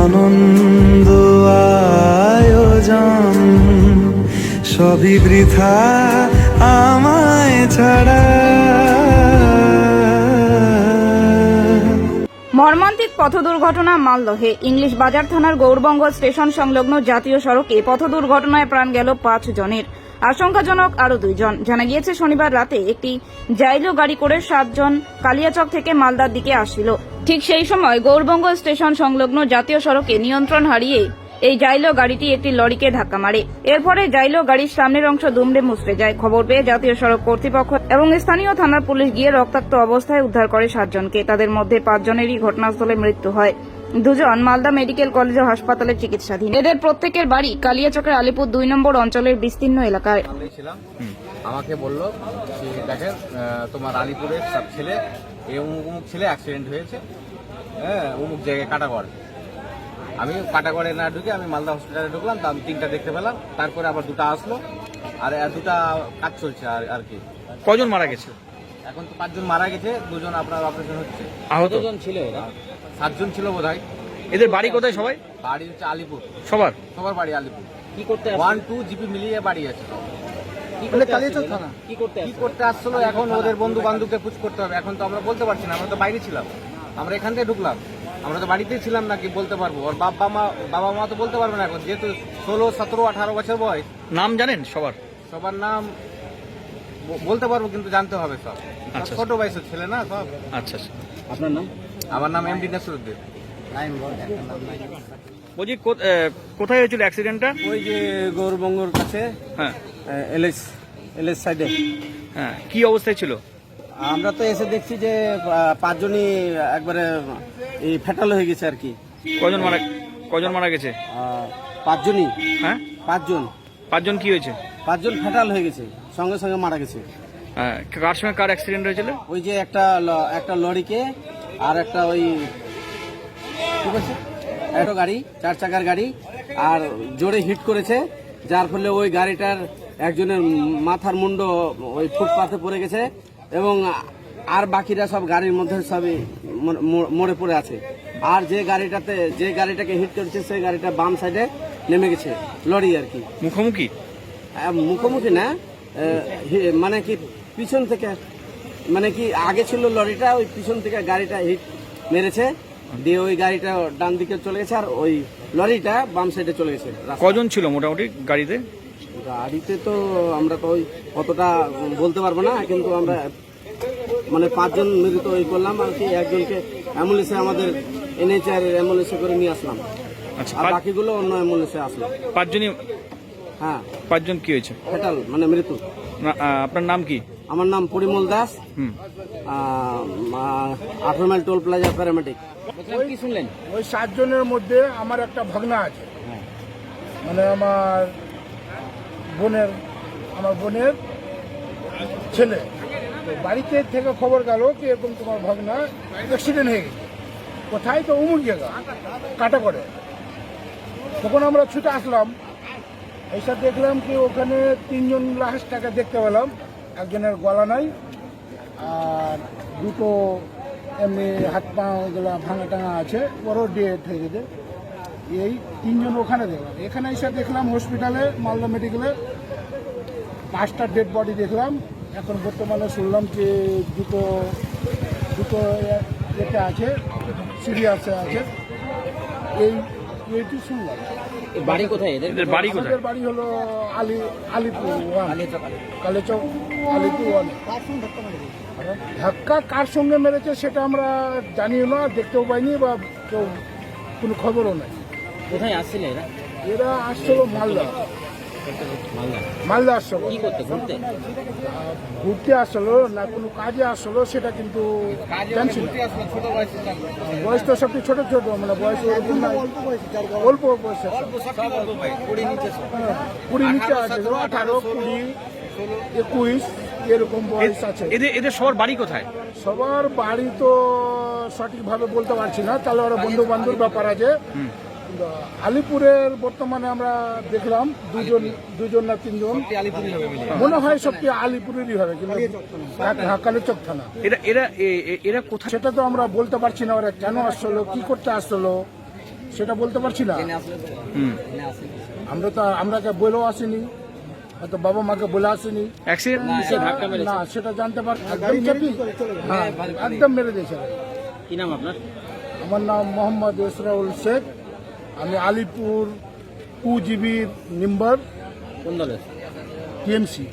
আনন্দ আয়োজন। সবই বৃথা আমায় ছাড়া। মর্মান্তিক পথ দুর্ঘটনা মালদহে। ইংলিশ বাজার থানার গৌরবঙ্গ স্টেশন সংলগ্ন জাতীয় সড়কে পথ দুর্ঘটনায় প্রাণ গেল পাঁচ জনের। আশঙ্কাজনক আরও দুইজন। জানা গিয়েছে, শনিবার রাতে একটি জাইলো গাড়ি করে সাতজন কালিয়াচক থেকে মালদার দিকে আসছিল ঠিক সেই সময় গৌরবঙ্গ স্টেশন সংলগ্ন জাতীয় সড়কে নিয়ন্ত্রণ হারিয়ে এই জাইলো গাড়িটি একটি লরিকে ধাক্কা মারে। এরপরে জাইলো গাড়ির সামনের অংশ দুমড়ে মুচড়ে যায়। খবর পেয়ে জাতীয় সড়ক কর্তৃপক্ষ এবং স্থানীয় থানার পুলিশ গিয়ে রক্তাক্ত অবস্থায় উদ্ধার করে সাতজনকে। তাদের মধ্যে পাঁচজনেরই ঘটনাস্থলে মৃত্যু হয়। দুজন মালদা মেডিকেল কলেজ ও হাসপাতালে চিকিৎসাধীন। এদের প্রত্যেকের বাড়ি কালিয়াচকের আলিপুর দুই নম্বর অঞ্চলের বিস্তীর্ণ এলাকায়। আমাকে বলল দেখেন তোমার আলিপুরের সব ছেলে এই অমুক অমুক ছেলে অ্যাক্সিডেন্ট হয়েছে। হ্যাঁ অমুক জায়গায় কাটাগড়। আমি কাটাগড়ে না ঢুকে আমি মালদা হসপিটালে ঢুকলাম তা আমি তিনটা দেখতে পেলাম তারপরে আবার দুটো আসলো আর দুটা কাজ চলছে আর আর কি। কজন মারা গেছে? এখন তো পাঁচজন মারা গেছে দুজন আপনার অপারেশন হচ্ছে। আহত। ছিল এরা সাতজন ছিল বোধ হয় এদের বাড়ি কোথায় সবাই? বাড়ি হচ্ছে আলিপুর। সবার? সবার বাড়ি আলিপুর। কি করতে ওয়ান টু জিপি মিলিয়ে বাড়ি আছে। কি করতে কি করতে আসছিল এখন ওদের বন্ধু বান্ধবকে পুছ করতে হবে। এখন তো আমরা বলতে পারছি না আমরা তো বাইরে ছিলাম। আমরা এখান থেকে ঢুকলাম। আমরা তো বাড়িতেই ছিলাম না কি বলতে পারব? আর বাবা মা বাবা মা তো বলতে পারবে না এখন যেহেতু ষোলো সতেরো আঠারো বছর বয়স। নাম জানেন সবার? সবার নাম বলতে পারব কিন্তু জানতে হবে সব। আচ্ছা। ছোট বয়সের ছেলে না সব? আচ্ছা আচ্ছা। আপনার নাম? আমার নাম এম ডি নাসরুদ্দিন। বলছি কোথায় হয়েছিল অ্যাক্সিডেন্টটা? ওই যে গৌরবঙ্গর কাছে হ্যাঁ। এলএস এলএস সাইডে। হ্যাঁ কি অবস্থায় ছিল? আমরা তো এসে দেখছি যে পাঁচজনই একবারে এই ফেটাল হয়ে গেছে আর কি। কজন মারা কজন মারা গেছে? পাঁচজনই। হ্যাঁ? পাঁচজন। পাঁচজন কি হয়েছে? পাঁচজন ফেটাল হয়ে গেছে সঙ্গে সঙ্গে মারা গেছে। হ্যাঁ কার সঙ্গে কার অ্যাক্সিডেন্ট হয়েছিল? ওই যে একটা একটা লরিকে আর একটা ওই কি বলছে? একটা গাড়ি চার চাকার গাড়ি আর জোরে হিট করেছে যার ফলে ওই গাড়িটার একজনের মাথার মুন্ড ওই ফুটপাথে পড়ে গেছে এবং আর বাকিরা সব গাড়ির মধ্যে সবই মরে পড়ে আছে। আর যে গাড়িটাতে যে গাড়িটাকে হিট করেছে সেই গাড়িটা বাম সাইডে নেমে গেছে লরি আর কি। মুখোমুখি? মুখোমুখি না মানে কি পিছন থেকে মানে কি আগে ছিল লরিটা ওই পিছন থেকে গাড়িটা হিট মেরেছে দিয়ে ওই গাড়িটা ডান দিকে চলে গেছে আর ওই লরিটা বাম সাইডে চলে গেছে কজন ছিল মোটামুটি গাড়িতে? গাড়িতে তো আমরা তো ওই অতটা বলতে পারব না কিন্তু আমরা মানে পাঁচজন মৃত ওই করলাম আর কি একজনকে অ্যাম্বুলেন্সে আমাদের এনএইচআর অ্যাম্বুলেন্সে করে নিয়ে আসলাম। আচ্ছা আর বাকিগুলো অন্য অ্যাম্বুলেন্সে আসলো। পাঁচজনই হ্যাঁ। পাঁচজন কি হয়েছে? ফেটাল মানে মৃত্যু। আপনার নাম কি? আমার নাম পরিমল দাস। হুম। আঠারো মাইল টোল প্লাজা প্যারামেডিক কি শুনলেন? ওই সাতজনের মধ্যে আমার একটা ভাগনা আছে। মানে আমার বোনের, আমার বোনের ছেলে। বাড়িতে থেকে খবর গেল কি এরকম তোমার ভাগনা অ্যাক্সিডেন্ট হয়ে গেছে। কোথায়? তো উমুর জায়গা কাটা করে তখন আমরা ছুটে আসলাম। এসে দেখলাম কি ওখানে তিনজন লাশটাকে দেখতে পেলাম। একজনের গলা নাই, আর দুটো এমনি হাত পা ভাঙা টাঙা আছে। ওরও ডেট হয়ে গেছে। এই তিনজন ওখানে দেখলাম। এখানে এসে দেখলাম হসপিটালে মালদা মেডিকেলে পাঁচটা ডেড বডি দেখলাম। এখন বর্তমানে শুনলাম যে দুটো দুটো এ- এতে আছে সিরিয়াসে আছে। এই এইটি শুনলাম। বাড়ি কোথায়? এদের এদের বাড়ি কোথায়? বাড়ি হলো আলি আলিপুর ওয়ান। কালেচক আলিপুর ওয়ান। ধাক্কা কার সঙ্গে মেরেছে সেটা আমরা জানিও না দেখতেও পাইনি বা কেউ কোনো খবরও নাই। কোথায় আসছিল এরা? এরা আসছিল মালদা। মালদা মালদা আসছিল। কি করতে ঘুরতে? ঘুরতে আসলো না কোনো কাজে আসলো সেটা কিন্তু বয়সে বয়স তো সবটি ছোট ছোট মানে বয়স ওরকম না অল্প বয়স কুড়ি নিচে হ্যাঁ, আছে আঠারো কুড়ি একুশ এরকম বয়স আছে। এদের এদের সবার বাড়ি কোথায়? সবার বাড়ি তো সঠিকভাবে বলতে পারছি না তাহলে ওরা বন্ধু বান্ধব ব্যাপার আছে। আলিপুরের বর্তমানে আমরা দেখলাম দুজন দুজন না তিনজন। আলিপুরি হবে মিলে। মনে হয় সবটি আলিপুরেরই হবে কিন্তু হ্যাঁ, কালীচক থানা। এরা এরা এরা কোথায়? সেটা তো আমরা বলতে পারছি না ওরা কেন আসলো কি করতে আসলো সেটা বলতে পারছি না। আমরা তো আমরাকে বলেও আসিনি হয়তো বাবা মাকে বলে আসেনি। অ্যাক্সিডেন্ট না সেটা জানতে পার একদম চাপি হ্যাঁ একদম মেরে দিয়েছে। কি নাম আপনার? আমার নাম মোহাম্মদ ইসরাউল শেখ। আমি আলিপুর টু জিবির মেম্বার কোন দলের? টিএমসি।